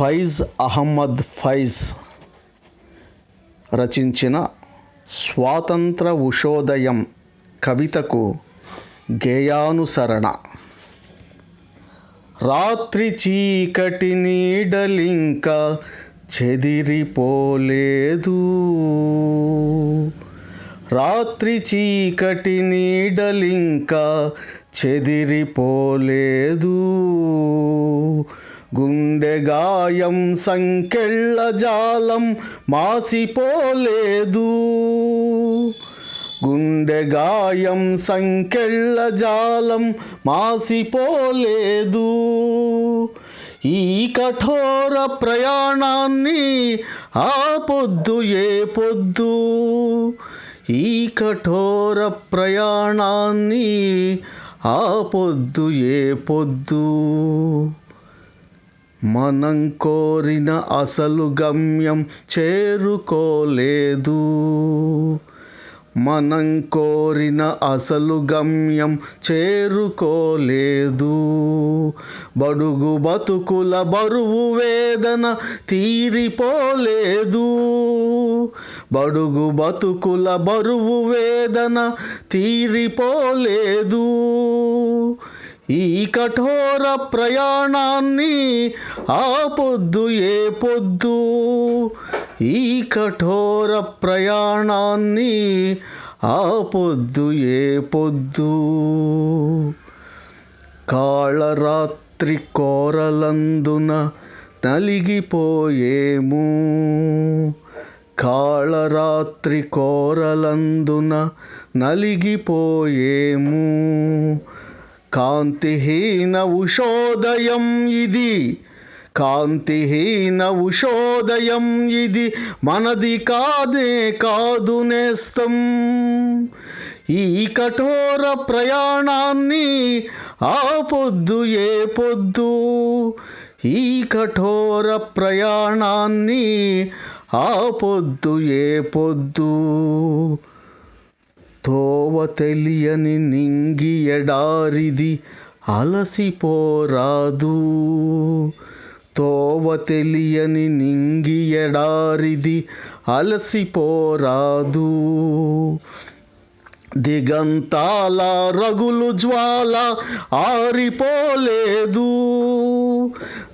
ఫైజ్ అహమ్మద్ ఫైజ్ రచించిన స్వాతంత్ర ఉషోదయం కవితకు గేయానుసరణ. రాత్రి చీకటి నీడలింక చెదిరిపోలేదు. రాత్రి చీకటి నీడలింక చెదిరిపోలేదు. గుండె గాయం సంకెళ్ళ జాలం మాసిపోలేదు. గుండె గాయం సంకెళ్ళ జాలం మాసిపోలేదు. ఈ కఠోర ప్రయాణాన్ని ఆ పొద్దు ఏ పొద్దు? ఈ కఠోర ప్రయాణాన్ని ఆ పొద్దు ఏ పొద్దు? మనం కోరిన అసలు గమ్యం చేరుకోలేదు. మనం కోరిన అసలు గమ్యం చేరుకోలేదు. బడుగు బతుకుల బరువు వేదన తీరిపోలేదు. బడుగు బతుకుల బరువు వేదన తీరిపోలేదు. ఈ కఠోర ప్రయాణాన్ని ఆ పొద్దు ఏ పొద్దు? ఈ కఠోర ప్రయాణాన్ని ఆ పొద్దు ఏ పొద్దు? కాళరాత్రి కోరలందున నలిగిపోయేము. కాళరాత్రి కోరలందున నలిగిపోయేము. కాంతిహీన ఉషోదయం ఇది. కాంతిహీన ఉషోదయం ఇది మనది కాదే కాదు నేస్తం. ఈ కఠోర ప్రయాణాన్ని ఆ పొద్దు ఏ పొద్దు? ఈ కఠోర ప్రయాణాన్ని ఆ పొద్దు ఏ పొద్దు? తోవ తెలియని నింగి ఎడారిది అలసిపోరాదు తోవ తెలియని నింగి ఎడారిది అలసిపోరాదు దిగంతాల రగులు జ్వాల ఆరిపోలేదు.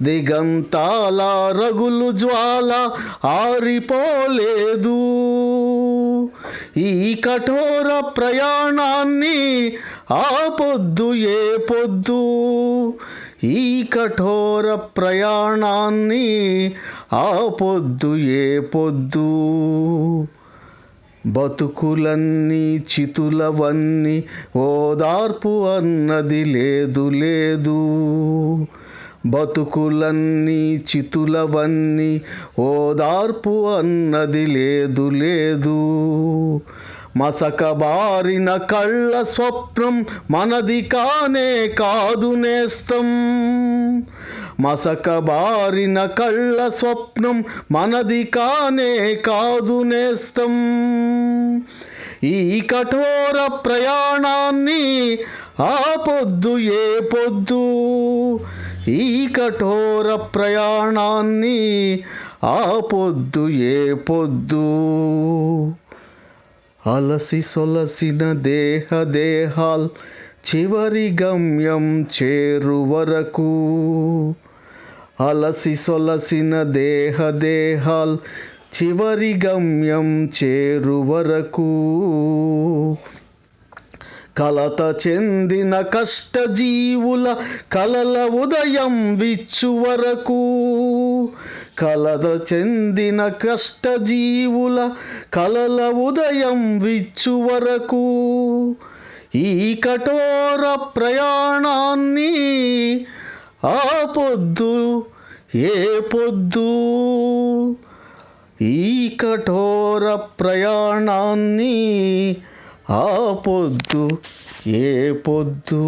దిగంతాల రగులు జ్వాల ఆరిపోలేదు. ఈ కఠోర ప్రయాణాన్ని ఆ పొద్దు ఏ పొద్దు ఈ కఠోర ప్రయాణాన్ని ఆ పొద్దు ఏ పొద్దు బతుకులన్నీ చితులవన్నీ ఓదార్పు అన్నది లేదు లేదు. బతుకులన్నీ చితులవన్నీ ఓదార్పు అన్నది లేదు లేదు. మసకబారిన కళ్ళ స్వప్నం మనది కానే కాదు నేస్తం. మసకబారిన కళ్ళ స్వప్నం మనది కానే కాదు నేస్తం. ఈ కఠోర ప్రయాణాన్ని ఆ పొద్దు ఏ పొద్దు? ఈ కఠోర ప్రయాణాన్ని ఆ పొద్దు ఏ పొద్దు? అలసి సొలసిన దేహ దేహాల్ చివరి గమ్యం చేరు వరకు. అలసి సొలసిన దేహ దేహాల్ చివరి గమ్యం చేరు వరకు. కలత చెందిన కష్టజీవుల కలల ఉదయం విచ్చు వరకు కలత చెందిన కష్టజీవుల కలల ఉదయం విచ్చు వరకు ఈ కఠోర ప్రయాణాన్ని ఆ పొద్దు ఏ పొద్దు? ఈ కఠోర ప్రయాణాన్ని ఆ పొద్దు ఏ పొద్దు?